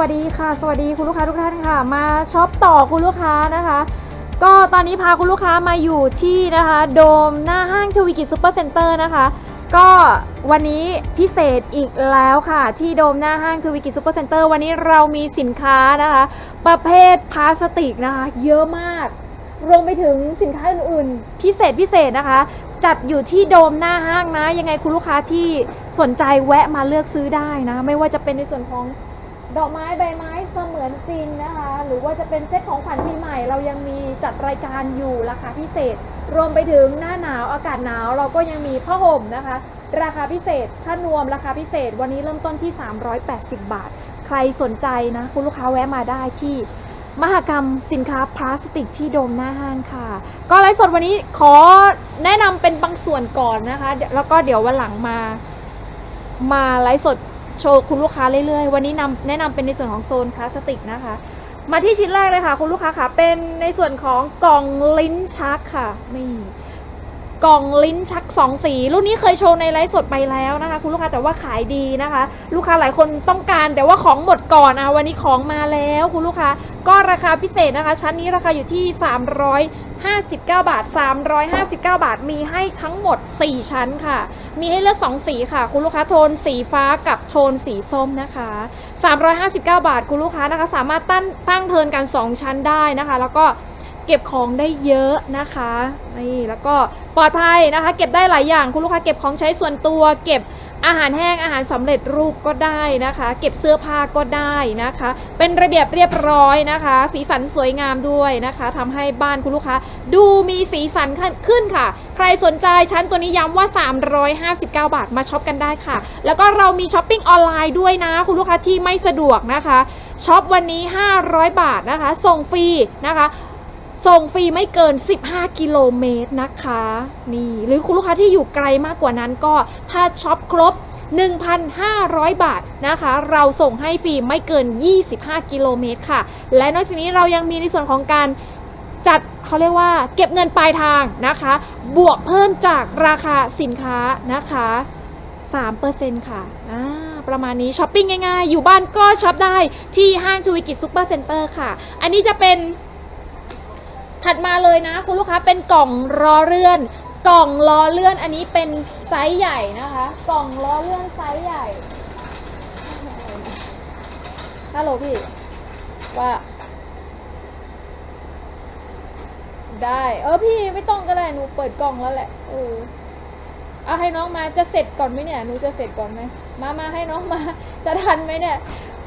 วัสดีค่ะ สวัสดีคุณลูกค้าทุกท่านค่ะ มาช็อปต่อคุณลูกค้านะคะ ก็ตอนนี้พาคุณลูกค้ามาอยู่ที่นะคะ โดมหน้าห้างทวีกิจซูเปอร์เซ็นเตอร์นะคะ ก็วันนี้พิเศษอีกแล้วค่ะ ที่โดมหน้าห้างทวีกิจซูเปอร์เซ็นเตอร์วันนี้เรามีสินค้านะคะ ประเภทพลาสติกนะคะ เยอะมากรวมไปถึงสินค้าอื่นๆ พิเศษพิเศษนะคะ จัดอยู่ที่โดมหน้าห้างนะ ยังไงคุณลูกค้าที่สนใจแวะมาเลือกซื้อได้นะ ไม่ว่าจะเป็นในส่วนของ ดอกไม้ใบไม้เสมือนจริงนะคะ หรือว่าจะเป็นเซตของขวัญปีใหม่ เรายังมีจัดรายการอยู่ราคาพิเศษ รวมไปถึงหน้าหนาวอากาศหนาว เราก็ยังมีผ้าห่มนะคะ ราคาพิเศษถ้านวมราคาพิเศษ วันนี้เริ่มต้นที่ 380 บาท ใครสนใจนะ คุณลูกค้าแวะมาได้ที่มหกรรมสินค้าพลาสติกที่โดมหน้าห้างค่ะ ก็ไลฟ์สดวันนี้ขอแนะนำเป็นบางส่วนก่อนนะคะ แล้วก็เดี๋ยววันหลังมา มาไลฟ์สด โชว์คุณลูกค้าเรื่อยๆ วันนี้นำแนะนำเป็นในส่วนของโซนพลาสติกนะคะ มาที่ชิ้นแรกเลยค่ะ คุณลูกค้าค่ะ เป็นในส่วนของกล่องลิ้นชักค่ะนี่กล่องลิ้นชักสองสี รุ่นนี้เคยโชว์ในไลฟ์สดไปแล้วนะคะ คุณลูกค้าแต่ว่าขายดีนะคะ ลูกค้าหลายคนต้องการแต่ว่าของหมดก่อนอะวันนี้ของมาแล้ว คุณลูกค้าก็ราคาพิเศษนะคะ ชั้นนี้ราคาอยู่ที่ 59 บาท 359 บาท มีให้ทั้งหมด 4 ชั้นค่ะ มีให้เลือก 2 สีค่ะ คุณลูกค้าโทนสีฟ้ากับโทนสีส้มนะคะ 359 บาท คุณลูกค้านะคะ สามารถตั้งตั้งเทินกัน 2 ชั้นได้นะคะ แล้วก็เก็บของได้เยอะนะคะ นี่ แล้วก็ปลอดภัยนะคะ เก็บได้หลายอย่าง คุณลูกค้าเก็บของใช้ส่วนตัว เก็บ อาหารแห้งอาหารสำเร็จรูปก็ได้นะคะ เก็บเสื้อผ้าก็ได้นะคะ เป็นระเบียบเรียบร้อยนะคะ สีสันสวยงามด้วยนะคะทำให้บ้านคุณลูกค้าดูมีสีสันขึ้นค่ะ ใครสนใจชั้นตัวนี้ย้ำว่า 359 บาทมาช็อปกันได้ค่ะ แล้วก็เรามีช้อปปิ้งออนไลน์ด้วยนะ คุณลูกค้าที่ไม่สะดวกนะคะช็อปวันนี้ 500 บาทนะคะ ส่งฟรีนะคะ ส่งฟรีไม่เกิน 15 กิโลเมตรนะคะ นี่ หรือคุณลูกค้าที่อยู่ไกลมากกว่านั้นก็ถ้าช็อปครบ 1,500 บาทนะคะ เราส่งให้ฟรีไม่เกิน 25 กิโลเมตรค่ะ และนอกจากนี้เรายังมีในส่วนของการจัดเขาเรียกว่าเก็บเงินปลายทางนะคะ บวกเพิ่มจากราคาสินค้านะคะ 3%ค่ะอ่าประมาณนี้ช้อปปิ้งง่ายๆ อยู่บ้านก็ช็อปได้ที่ห้างทวีกิจซูเปอร์เซ็นเตอร์ค่ะ อันนี้จะเป็น ถัดมาเลยนะคุณลูกค้าเป็นกล่องล้อเลื่อน กล่องล้อเลื่อนอันนี้เป็นไซส์ใหญ่นะคะ กล่องล้อเลื่อนไซส์ใหญ่ฮัลโหลพี่ว่าได้ เออพี่ไม่ต้องก็ได้หนูเปิดกล่องแล้วแหละเออเอาให้น้องมาจะเสร็จก่อนไหมเนี่ยหนูจะเสร็จก่อนไหมมามาให้น้องมา จะทันไหมเนี่ย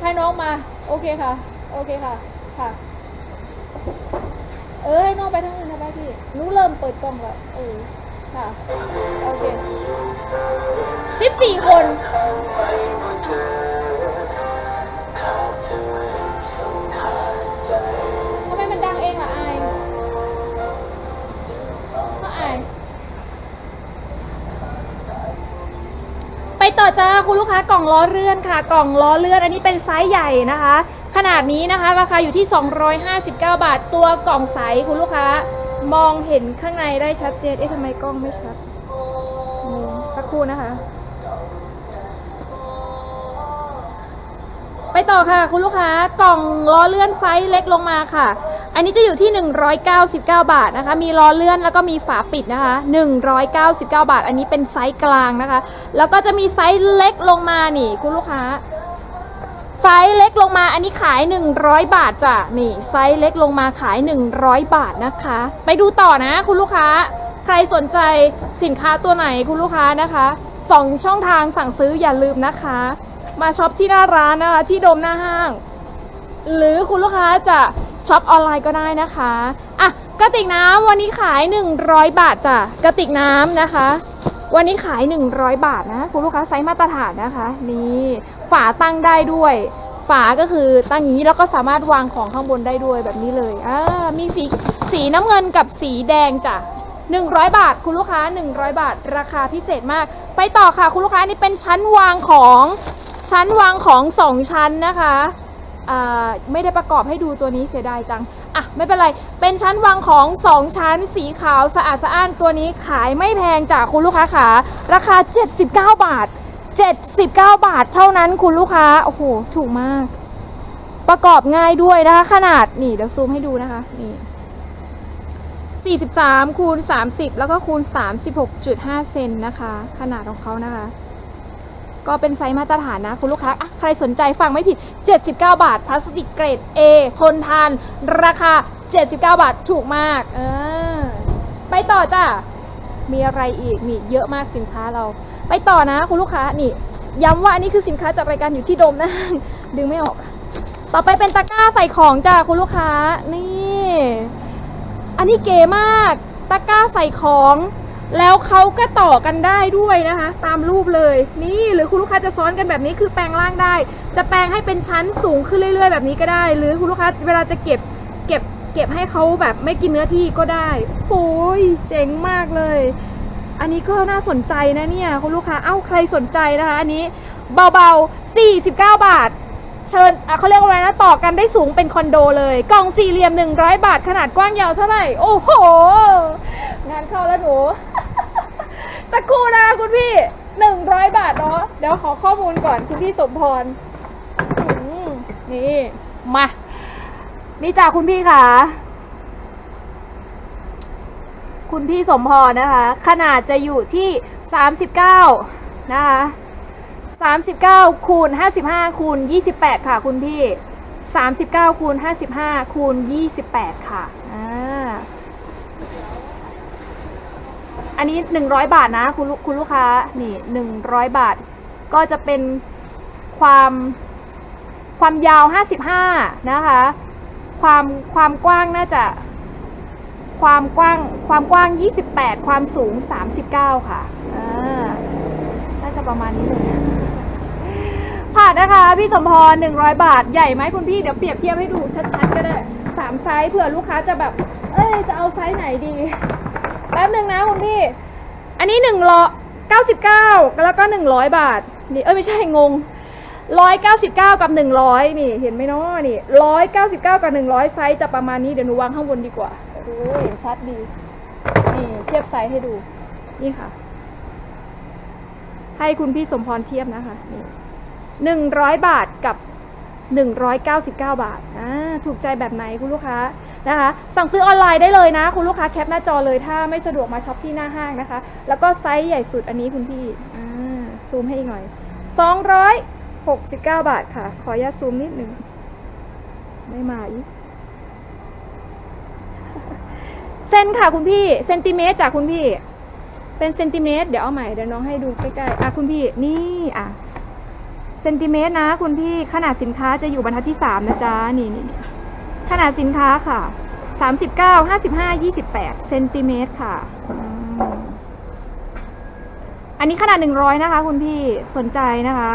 ให้น้องมา โอเคค่ะ โอเคค่ะ ค่ะ เออให้น้องไปทั้งอื่นนะพี่หนูเริ่มเปิดกล้องแล้ว เออ ค่ะ โอเคสิบสี่คนทำไมมันดังเองล่ะอายก็อาย ไปต่อจ้าคุณลูกค้ากล่องล้อเลื่อนค่ะ กล่องล้อเลื่อนอันนี้เป็นไซส์ใหญ่นะคะ ขนาดนี้นะคะ ราคาอยู่ที่ 259 บาท ตัวกล่องใสคุณลูกค้า มองเห็นข้างในได้ชัดเจนเอ๊ะทำไมกล้องไม่ชัดงงสักครู่นะคะ ต่อค่ะ คุณลูกค้ากล่องล้อเลื่อนไซส์เล็กลงมาค่ะ อันนี้จะอยู่ที่ 199 บาทนะคะ มีล้อเลื่อนแล้วก็มีฝาปิดนะคะ 199 บาท อันนี้เป็นไซส์กลางนะคะ แล้วก็จะมีไซส์เล็กลงมานี่ คุณลูกค้าไซส์เล็กลงมาอันนี้ขาย 100 บาทจ้ะนี่ไซส์เล็กลงมาขาย 100 บาทนะคะ ไปดูต่อนะคุณลูกค้า ใครสนใจสินค้าตัวไหนคุณลูกค้านะคะสองช่องทางสั่งซื้ออย่าลืมนะคะ มาช็อปที่หน้าร้านนะคะ ที่โดมหน้าห้าง หรือคุณลูกค้าจะช็อปออนไลน์ก็ได้นะคะอะกระติกน้ำวันนี้ขาย 100 บาทจ้ะกระติกน้ำนะคะ วันนี้ขาย 100 บาทนะคุณลูกค้าไซส์มาตรฐานนะคะ นี่ฝาตั้งได้ด้วย ฝาก็คือตั้งอย่างนี้แล้วก็สามารถวางของข้างบนได้ด้วยแบบนี้เลยอ่ามีสีสีน้ำเงินกับสีแดงจ้ะ100 บาท คุณลูกค้า 100 บาท ราคาพิเศษมาก ไปต่อค่ะ คุณลูกค้านี่เป็นชั้นวางของ ชั้นวางของสองชั้นนะคะไม่ได้ประกอบให้ดูตัวนี้เสียดายจัง อะ ไม่เป็นไร เป็นชั้นวางของ 2 ชั้น สีขาวสะอาดสะอ้านตัวนี้ขายไม่แพงจากคุณลูกค้าขาราคา 79 บาท 79 บาทเท่านั้นคุณลูกค้า โอ้โห ถูกมาก ประกอบง่ายด้วยนะคะ ขนาด นี่เดี๋ยวซูมให้ดูนะคะ นี่ 43คูณ30 แล้วก็คูณ 36.5 เซนนะคะ ขนาดของเขานะคะ ก็เป็นไซส์มาตรฐานนะคุณลูกค้าใครสนใจฟังไม่ผิด 79 บาท พลาสติกเกรด A ทนทาน ราคา 79 บาทถูกมากเออไปต่อจ้ะมีอะไรอีกนี่เยอะมากสินค้าเรา ไปต่อนะคุณลูกค้านี่ย้ำว่าอันนี้คือสินค้าจากรายการอยู่ที่โดมนะ ดึงไม่ออก ต่อไปเป็นตะกร้าใส่ของจ้ะคุณลูกค้านี่ อันนี้เก๋มาก ตะกร้าใส่ของ แล้วเขาก็ต่อกันได้ด้วยนะคะ ตามรูปเลยนี่หรือคุณลูกค้าจะซ้อนกันแบบนี้คือแปลงล่างได้ จะแปลงให้เป็นชั้นสูงขึ้นเรื่อย ๆ แบบนี้ก็ได้ หรือคุณลูกค้าเวลาจะเก็บเก็บเก็บให้เขาแบบไม่กินเนื้อที่ก็ได้โอ้ยเจ๋งมากเลย อันนี้ก็น่าสนใจนะเนี่ยคุณลูกค้าเอ้าใครสนใจนะคะ อันนี้เบาๆ 49 บาท เชิญอะเขาเรียกว่าอะไรนะต่อกันได้สูงเป็นคอนโดเลยกล่องสี่เหลี่ยม 100 บาทขนาดกว้างยาวเท่าไหร่ โอ้โห งานเข้าแล้วหนู สักครู่นะคุณพี่100บาทเนาะเดี๋ยวขอข้อมูลก่อนคุณพี่สมพรนี่มานี่จ้าคุณพี่ค่ะคุณพี่สมพรนะคะ ขนาดจะอยู่ที่ 39 นะคะ 39 คูณ 55 คูณ 28 ค่ะ คุณพี่ 39 คูณ 55 คูณ 28 ค่ะอ่า อันนี้ 100 บาทนะคุณลูกคุณลูกค้านี่100 บาท ก็จะเป็นความความยาว 55 นะคะ ความความกว้างน่าจะความกว้างความกว้าง 28 ความสูง 39 ค่ะอ่าน่าจะประมาณนี้เลยผ่านนะคะ พี่สมพร 100 บาท ใหญ่ไหมคุณพี่ เดี๋ยวเปรียบเทียบให้ดูชัดๆ ก็ได้ 3 ไซส์เผื่อลูกค้าจะแบบ เอ้ย จะเอาไซส์ไหนดี นะคุณพี่ อันนี้1ร้อย99แล้วก็100บาท นี่เอ้ยไม่ใช่งง199กับ100นี่ เห็นไหมเนาะนี่199กับ100ไซส์จะประมาณนี้เดี๋ยวหนูวางข้างบนดีกว่าโอ้เห็นชัดดี นี่เทียบไซส์ให้ดู นี่ค่ะ ให้คุณพี่สมพรเทียบนะคะนี่หนึ่งร้อยบาทกับหนึ่งร้อยเก้าสิบเก้าบาทอ่าถูกใจแบบไหนคุณลูกค้า นะคะ สั่งซื้อออนไลน์ได้เลยนะ คุณลูกค้าแคปหน้าจอเลยถ้าไม่สะดวกมาช็อปที่หน้าห้างนะคะ แล้วก็ไซส์ใหญ่สุดอันนี้คุณพี่อ่าซูมให้อีกหน่อยสองร้อยหกสิบเก้าบาทค่ะ ขออนุญาตซูมนิดหนึ่งไม่มาอีกเซนค่ะคุณพี่เซนติเมตรจากคุณพี่ เป็นเซนติเมตรเดี๋ยวเอาใหม่เดี๋ยวน้องให้ดูใกล้ๆอะคุณพี่นี่อะเซนติเมตรนะคุณพี่ขนาดสินค้าจะอยู่บรรทัดที่ 3 นะจ๊ะ นี่นี่ ขนาดสินค้าค่ะ 39 55 28เซนติเมตรค่ะ อันนี้ขนาด 100 นะคะ คุณพี่สนใจนะคะ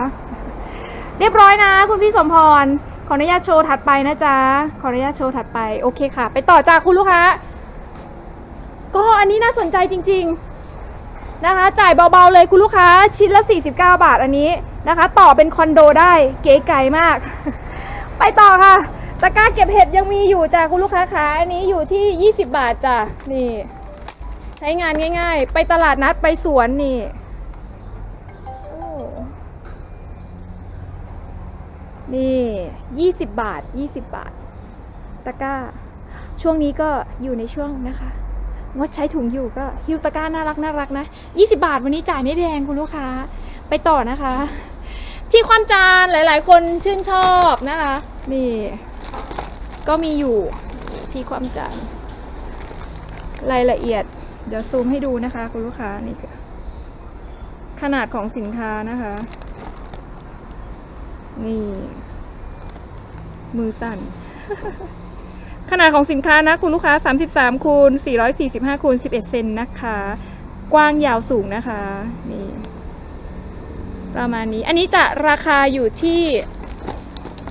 เรียบร้อยนะ คุณพี่สมพร ขออนุญาตโชว์ถัดไปนะจ๊ะ ขออนุญาตโชว์ถัดไป โอเคค่ะ ไปต่อจากคุณลูกค้า ก็อันนี้น่าสนใจจริง ๆ นะคะ จ่ายเบาๆเลยคุณลูกค้า ชิ้นละ 49 บาทอันนี้นะคะ ต่อเป็นคอนโดได้ เก๋ไก่มาก ไปต่อค่ะ ตะกร้าเก็บเห็ดยังมีอยู่จ้ะคุณลูกค้าคะอันนี้อยู่ที่ 20 บาทจ้ะนี่ ใช้งานง่าย ๆ ไปตลาดนัดไปสวนนี่นี่20 บาท 20 บาท ตะกร้า ช่วงนี้ก็อยู่ในช่วงนะคะงดใช้ถุงอยู่ก็ฮิวตะกร้าน่ารักน่ารักนะ 20 บาทวันนี้จ่ายไม่แพงคุณลูกค้า ไปต่อนะคะ ที่ความจานหลาย ๆ คนชื่นชอบนะคะ นี่ ก็มีอยู่ที่ความจานรายละเอียด เดี๋ยวซูมให้ดูนะคะ คุณลูกค้านี่คือขนาดของสินค้านะคะ นี่ มือสั่น ขนาดของสินค้านะ คุณลูกค้า 33คูณ445คูณ11 เซนนะคะ กว้างยาวสูงนะคะ นี่ ประมาณนี้ อันนี้จะราคาอยู่ที่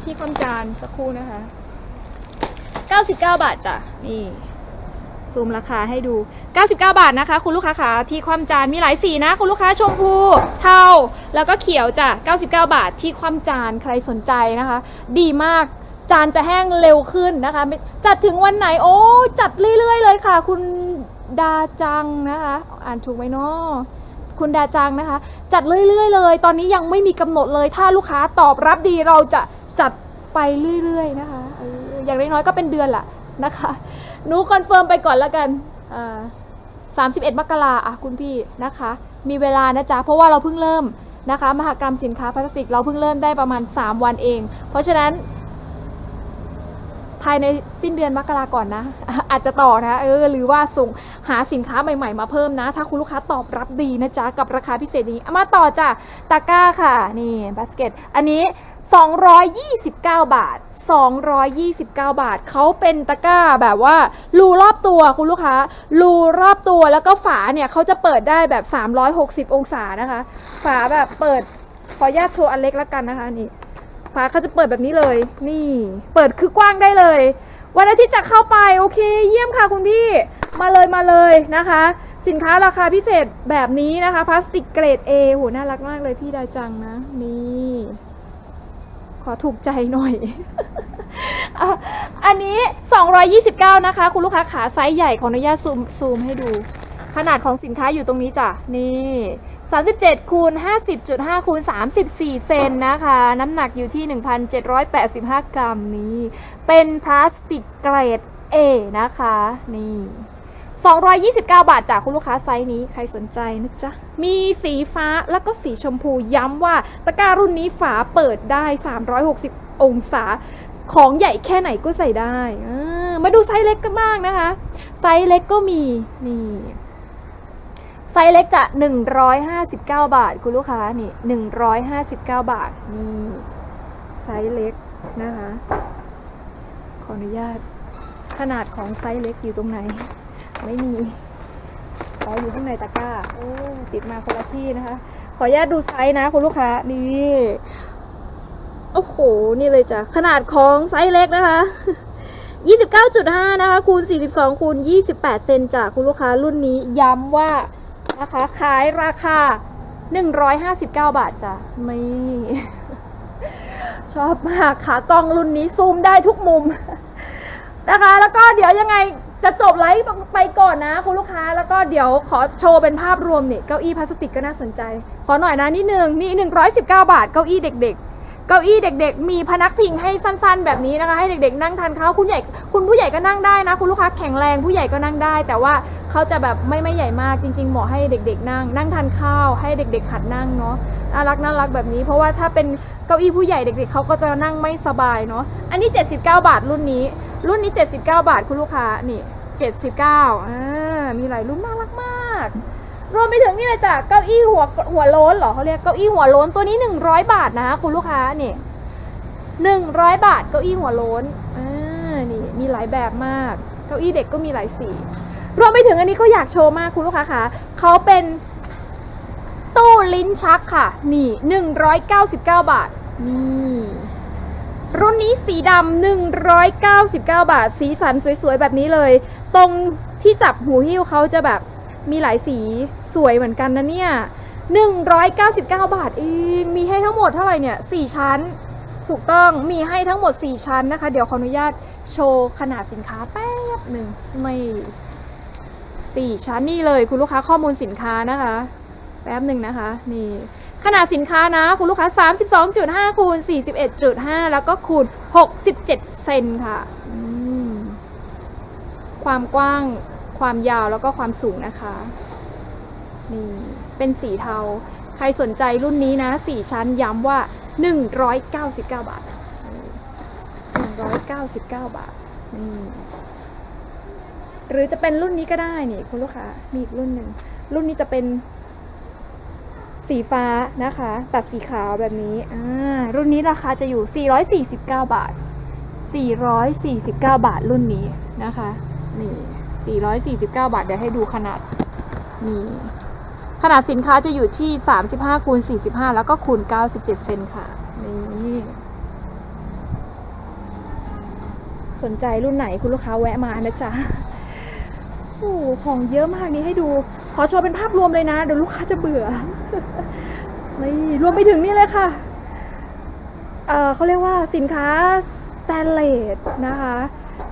ที่คำจานสักครู่นะคะ 99 บาทจ้ะนี่ซูมราคาให้ดู 99 บาทนะคะ คุณลูกค้าคะที่ความจานมีหลายสีนะ คุณลูกค้าชมพูเทาแล้วก็เขียวจ้ะ 99 บาทที่ความจานใครสนใจนะคะ ดีมากจานจะแห้งเร็วขึ้นนะคะ จัดถึงวันไหนโอ้จัดเรื่อยๆเลยค่ะ คุณดาจังนะคะ อ่านถูกไหมเนาะคุณดาจังนะคะ จัดเรื่อยๆเลย ตอนนี้ยังไม่มีกำหนดเลย ถ้าลูกค้าตอบรับดีเราจะจัดไปเรื่อยๆนะคะ อย่างน้อยๆก็เป็นเดือนละนะคะหนูคอนเฟิร์มไปก่อนแล้วกันอ่า31มกราอะคุณพี่นะคะ มีเวลานะจ๊ะ เพราะว่าเราเพิ่งเริ่มนะคะ มหกรรมสินค้าพลาสติกเราเพิ่งเริ่มได้ประมาณ 3 วันเอง เพราะฉะนั้น ภายในสิ้นเดือนมกราก่อนนะ อาจจะต่อนะเออหรือว่าส่งหาสินค้าใหม่ๆมาเพิ่มนะ ถ้าคุณลูกค้าตอบรับดีนะจ๊ะ กับราคาพิเศษอย่างนี้มาต่อจ้ะตะกร้าค่ะ นี่บาสเกต อันนี้ 229 บาท 229 บาท เขาเป็นตะกร้าแบบว่ารูรอบตัวคุณลูกค้ารูรอบตัวแล้วก็ฝาเนี่ยเขาจะเปิดได้แบบ 360 องศานะคะ ฝาแบบเปิดขออนุญาตโชว์อันเล็กแล้วกันนะคะนี่ ฝาเขาจะเปิดแบบนี้เลย นี่ เปิดคือกว้างได้เลย วันอาทิตย์จะเข้าไปโอเค เยี่ยมค่ะคุณพี่มาเลยมาเลยนะคะ สินค้าราคาพิเศษแบบนี้นะคะพลาสติกเกรด A โหน่ารักมากเลยพี่ดาจังนะ นี่ ขอถูกใจหน่อยอะอันนี้ 229 นะคะ คุณลูกค้าขาไซส์ใหญ่ขออนุญาตซูมซูมให้ดู ขนาดของสินค้าอยู่ตรงนี้จ้ะ นี่ 37คูณ50.5คูณ34 เซนนะคะ น้ำหนักอยู่ที่ 1,785 กรัมนี้ เป็นพลาสติกเกรด A นะคะ นี่ 229 บาทจากคุณลูกค้าไซส์นี้ใครสนใจนะจ๊ะ มีสีฟ้าแล้วก็สีชมพูย้ำว่าตะกร้ารุ่นนี้ฝาเปิดได้ 360 องศาของใหญ่แค่ไหนก็ใส่ได้ มาดูไซส์เล็กกันบ้างนะคะ ไซส์เล็กก็มี นี่ ไซส์เล็กจะ 159 บาท คุณลูกค้านี่ 159 บาท นี่ ไซส์เล็กนะคะ ขออนุญาต ขนาดของไซส์เล็กอยู่ตรงไหน ไม่มีอ๋ออยู่ข้างในตะกร้าโอ้ติดมาคนละที่นะคะ ขออนุญาตดูไซส์นะคุณลูกค้า นี่โอ้โห นี่เลยจ้ะ ขนาดของไซส์เล็กนะคะ 29.5 นะคะ คูณ 42 คูณ 28 เซนจ้ะ คุณลูกค้ารุ่นนี้ ย้ำว่า นะคะ ขายราคา 159 บาทจ้ะไม่ชอบมากค่ะกล้องรุ่นนี้ซูมได้ทุกมุมนะคะ แล้วก็เดี๋ยวยังไงจะจบไลฟ์ไปก่อนนะคุณลูกค้าแล้วก็เดี๋ยวขอโชว์เป็นภาพรวมเนี่ยเก้าอี้พลาสติกก็น่าสนใจ ขอหน่อยนะนิดนึงนี่119 บาทเก้าอี้เด็ก ๆ เก้าอี้เด็กๆ มีพนักพิงให้สั้นๆ แบบนี้นะคะ ให้เด็กๆ นั่งทานข้าวคุณใหญ่คุณผู้ใหญ่ก็นั่งได้นะ คุณลูกค้าแข็งแรงผู้ใหญ่ก็นั่งได้ แต่ว่าเขาจะแบบไม่ไม่ใหญ่มากจริงๆเหมาะให้เด็กๆ นั่ง นั่งทานข้าว ให้เด็ก ๆ หัดนั่งเนาะน่ารักน่ารักแบบนี้ เพราะว่าถ้าเป็นเก้าอี้ผู้ใหญ่เด็กๆเขาก็จะนั่งไม่สบายเนาะอันนี้ 79 บาทรุ่นนี้ รุ่นนี้ 79 บาทคุณลูกค้านี่ 79อ่ามีหลายรุ่นน่ารักมาก รวมไปถึงนี่เลยจ้ะเก้าอี้หัวหัวโล้นเหรอเขาเรียกเก้าอี้หัวโล้นตัวนี้ 100 บาทนะคุณลูกค้านี่หนึ่งร้อยบาทเก้าอี้หัวโล้นอ่านี่มีหลายแบบมาก เก้าอี้เด็กก็มีหลายสี รวมไปถึงอันนี้ก็อยากโชว์มากคุณลูกค้าคะเขาเป็นตู้ลิ้นชักค่ะ นี่หนึ่งร้อยเก้าสิบเก้าบาท นี่ รุ่นนี้สีดำหนึ่งร้อยเก้าสิบเก้าบาท สีสันสวยๆ แบบนี้เลย ตรงที่จับหูหิ้วเขาจะแบบ มีหลายสีสวยเหมือนกันนะเนี่ยหนึ่งร้อยเก้าสิบเก้าบาทเอง มีให้ทั้งหมดเท่าไหร่เนี่ยสี่ชั้น ถูกต้องมีให้ทั้งหมด 4 ชั้นนะคะ เดี๋ยวขออนุญาตโชว์ขนาดสินค้าแป๊บหนึ่งไม่สี่ชั้นนี่เลยคุณลูกค้าข้อมูลสินค้านะคะ แป๊บหนึ่งนะคะนี่ขนาดสินค้านะ คุณลูกค้า 32.5คูณ41.5 แล้วก็คูณ 67 เซนค่ะ ความกว้าง ความยาวแล้วก็ความสูงนะคะนี่เป็นสีเทา ใครสนใจรุ่นนี้นะ4ชั้นย้ำว่า 199 บาทนี่199 บาทนี่หรือจะเป็นรุ่นนี้ก็ได้นี่คุณลูกค้ามีอีกรุ่นหนึ่งรุ่นนี้จะเป็นสีฟ้านะคะ ตัดสีขาวแบบนี้อ่ารุ่นนี้ราคาจะอยู่ 449 บาท 449 บาทรุ่นนี้นะคะ นี่ 449 บาท เดี๋ยวให้ดูขนาดนี่ขนาดสินค้าจะอยู่ที่ 35คูณ45 แล้วก็คูณ 97 เซนค่ะนี่สนใจรุ่นไหนคุณลูกค้าแวะมานะจ๊ะโอ้ของเยอะมากนี้ให้ดู ขอโชว์เป็นภาพรวมเลยนะ เดี๋ยวลูกค้าจะเบื่อนี่รวมไปถึงนี่เลยค่ะเออเขาเรียกว่าสินค้าสแตนเลสนะคะ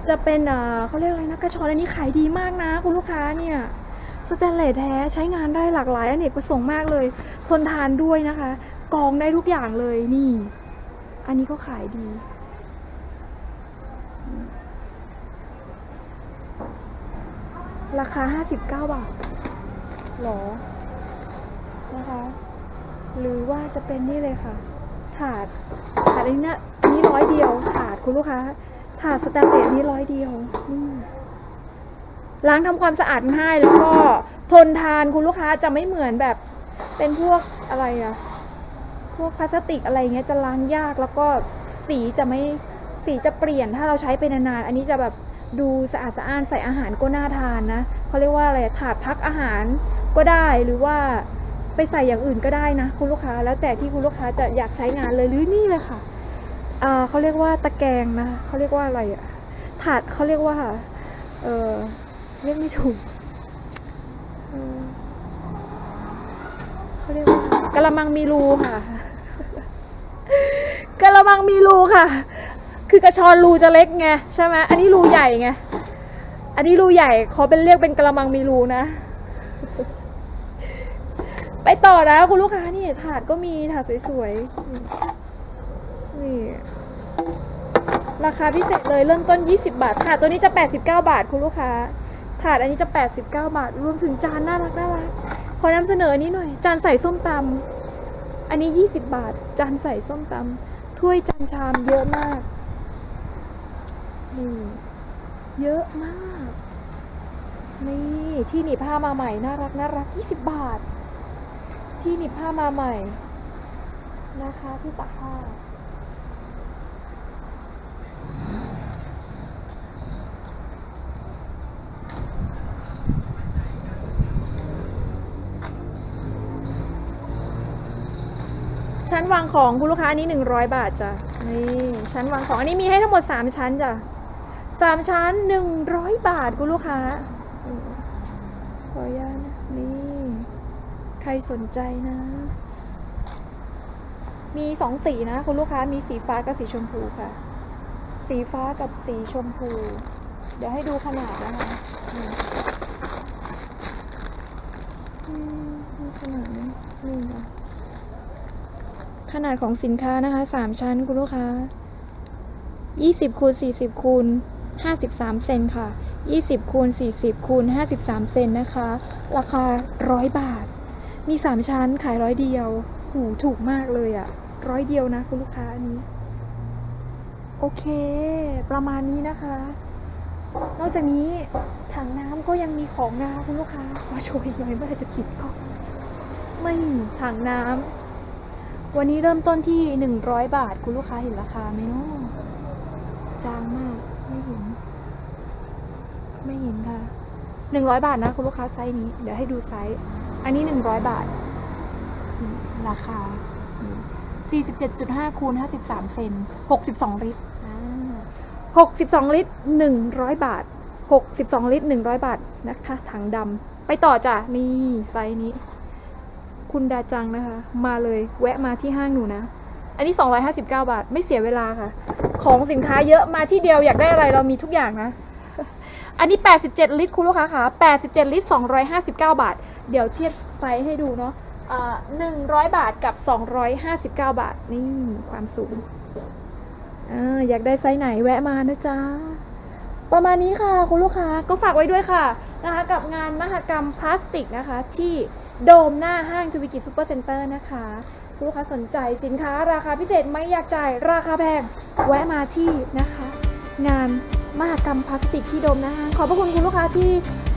จะเป็นเขาเรียกอะไรนะกระชอนอันนี้ขายดีมากนะ คุณลูกค้าเนี่ยสแตนเลสแท้ใช้งานได้หลากหลายอเนกประสงค์มากเลยทนทานด้วยนะคะ กองได้ทุกอย่างเลยนี่ อันนี้ก็ขายดี ราคา 59 บาทหรอนะคะ หรือว่าจะเป็นนี่เลยค่ะ ถาดถาดอันนี้นะนี่ร้อยเดียวถาดคุณลูกค้า ถาดสแตนเลสนี้ร้อยเดียวล้างทำความสะอาดง่ายแล้วก็ทนทานคุณลูกค้าจะไม่เหมือนแบบเป็นพวกอะไรอะพวกพลาสติกอะไรเงี้ยจะล้างยากแล้วก็สีจะไม่สีจะเปลี่ยนถ้าเราใช้ไปนานๆอันนี้จะแบบดูสะอาดสะอ้านใส่อาหารก็น่าทานนะเขาเรียกว่าอะไรถาดพักอาหารก็ได้หรือว่าไปใส่อย่างอื่นก็ได้นะ คุณลูกค้าแล้วแต่ที่คุณลูกค้าจะอยากใช้งานเลยหรือนี่เลยค่ะ อ่าเขาเรียกว่าตะแกรงนะเขาเรียกว่าอะไรอะถาดเขาเรียกว่า เออเรียกไม่ถูกเขาเรียกว่ากะละมังมีรูค่ะกะละมังมีรูค่ะ คือกระชอนรูจะเล็กไงใช่ไหมอันนี้รูใหญ่ไง อันนี้รูใหญ่เขาเป็นเรียกเป็นกะละมังมีรูนะ ไปต่อนะคุณลูกค้านี่ถาดก็มีถาดสวยๆ นี่ราคาพิเศษเลยเริ่มต้น 20 บาท ถาดตัวนี้จะ 89 บาทคุณลูกค้า ถาดอันนี้จะ 89 บาท รวมถึงจานน่ารักน่ารัก ขอนำเสนออันนี้หน่อย จานใส่ส้มตำ อันนี้ 20 บาท จานใส่ส้มตำ ถ้วยจานชามเยอะมาก นี่ เยอะมาก นี่ ที่หนีผ้ามาใหม่ น่ารักน่ารัก 20 บาท ที่หนีผ้ามาใหม่ นะคะที่ตากผ้า ชั้นวางของคุณลูกค้าอันนี้ 100 บาทจ้ะนี่ชั้นวางของอันนี้มีให้ทั้งหมด 3 ชั้นจ้ะสามชั้น 100 บาทคุณลูกค้าขออนุญาตนี่ ใครสนใจนะ มีสองสีนะ คุณลูกค้ามีสีฟ้ากับสีชมพูค่ะ สีฟ้ากับสีชมพู เดี๋ยวให้ดูขนาดนะคะนี่ขนาดนี้นี่ค่ะ ขนาดของสินค้านะคะ 3 ชั้นคุณลูกค้า 20คูณ40คูณ53 เซนค่ะ 20คูณ40คูณ53 เซนนะคะ ราคา 100 บาท มี 3 ชั้นขายร้อยเดียว หูถูกมากเลยอะร้อยเดียวนะคุณลูกค้าอันนี้ โอเค ประมาณนี้นะคะ นอกจากนี้ถังน้ำก็ยังมีของนะคะคุณลูกค้า ขอโชว์อีกหน่อยเมื่อไหร่จะปิดกล้องไม่ถังน้ำ วันนี้เริ่มต้นที่ 100 บาท คุณลูกค้าเห็นราคาไหมเนาะจางมาก ไม่เห็น ไม่เห็นค่ะ 100 บาทนะ คุณลูกค้าไซส์นี้ เดี๋ยวให้ดูไซส์ อันนี้ 100 บาท ราคานี่47.5คูณ53 เซน 62 ลิตรอ่า62 ลิตร 100 บาท 62 ลิตร 100 บาทนะคะ ถังดำ ไปต่อจ้ะ นี่ไซส์นี้ คุณดาจังนะคะ มาเลยแวะมาที่ห้างหนูนะ อันนี้ 259 บาท ไม่เสียเวลาค่ะ ของสินค้าเยอะมาที่เดียวอยากได้อะไรเรามีทุกอย่างนะ อันนี้ 87 ลิตรคุณลูกค้าค่ะ87 ลิตร 259 บาท เดี๋ยวเทียบไซส์ให้ดูเนาะอ่า100บาทกับ 259 บาท นี่ความสูงออยากได้ไซส์ไหนแวะมานะจ๊ะ ประมาณนี้ค่ะคุณลูกค้าก็ฝากไว้ด้วยค่ะนะคะ กับงานมหกรรมพลาสติกนะคะที่ โดมหน้าห้างจูบิกิซูเปอร์เซ็นเตอร์นะคะคุณลูกค้าสนใจสินค้าราคาพิเศษไม่อยากจ่ายราคาแพง แวะมาที่นะคะ งานมหกรรมพลาสติกที่โดมน้าห้างขอบพระคุณคุณลูกค้าที่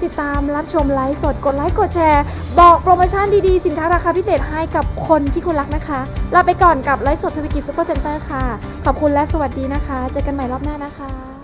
ติดตามรับชมไลฟ์สดกดไลค์กดแชร์ บอกโปรโมชั่นดีๆ สินค้าราคาพิเศษให้กับคนที่คุณรักนะคะ ลาไปก่อนกับไลฟ์สดทวิกิซูเปอร์เซ็นเตอร์ค่ะ ขอบคุณและสวัสดีนะคะ เจอกันใหม่รอบหน้านะคะ